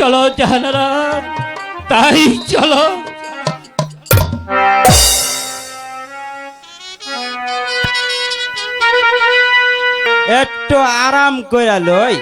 চলো জাহানারা তাই চলো। একটু আরাম কইরা লই।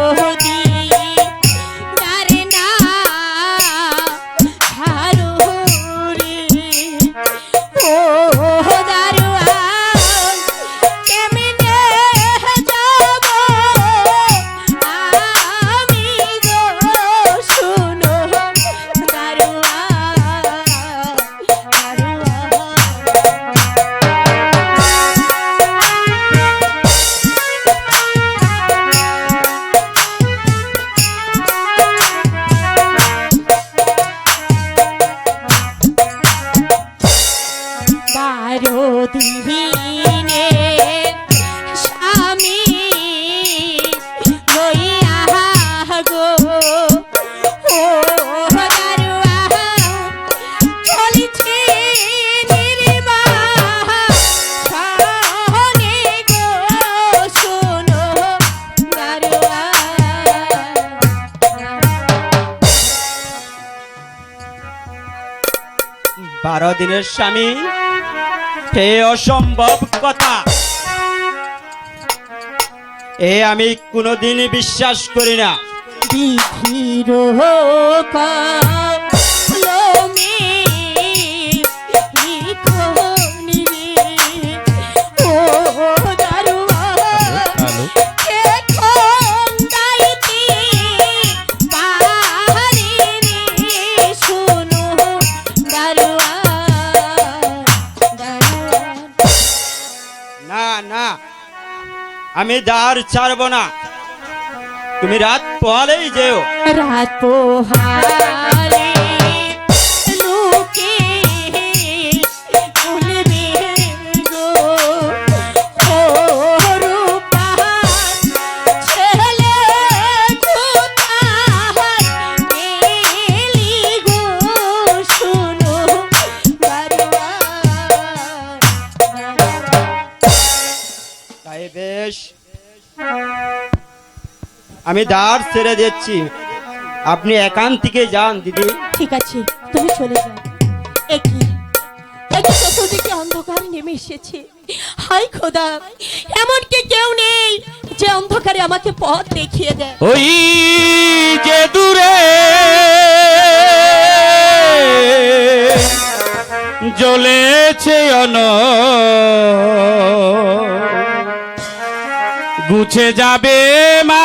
মোহনী দিনের স্বামী হে অসম্ভব কথা। এ আমি কোনোদিন বিশ্বাস করি না। বিধির আমি দার ছাড়ব না। তুমি রাত পোহালেই যেও। রাত পোহালে আমি দ্বার ছেড়ে দিচ্ছি আপনি একান্তিকে যান দিদি। ঠিক আছে তুমি চলে যাও। একই একই চতুর্দিকে অন্ধকার নেমে এসেছে। হাই খোদা এমন কি কেউ নেই যে অন্ধকারে আমাকে পথ দেখিয়ে দেয়। ওই যে দূরে জ্বলেছে অন গুছে যাবে মা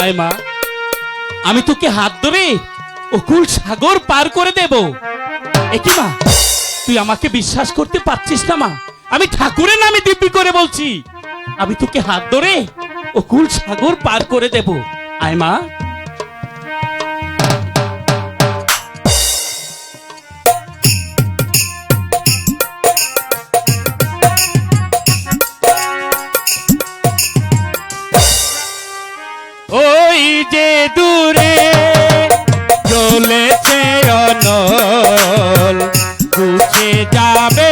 আয় মা, আমি তোকে হাত ধরে অকুল সাগর পার করে দেব। একই মা, তুই আমাকে বিশ্বাস করতে পারছিস না মা? আমি ঠাকুরের নামে দিব্যি করে বলছি। আমি তোকে হাত ধরে অকুল সাগর পার করে দেব। আয় মা। ওই যে দূরে চলেছে অনল যাবে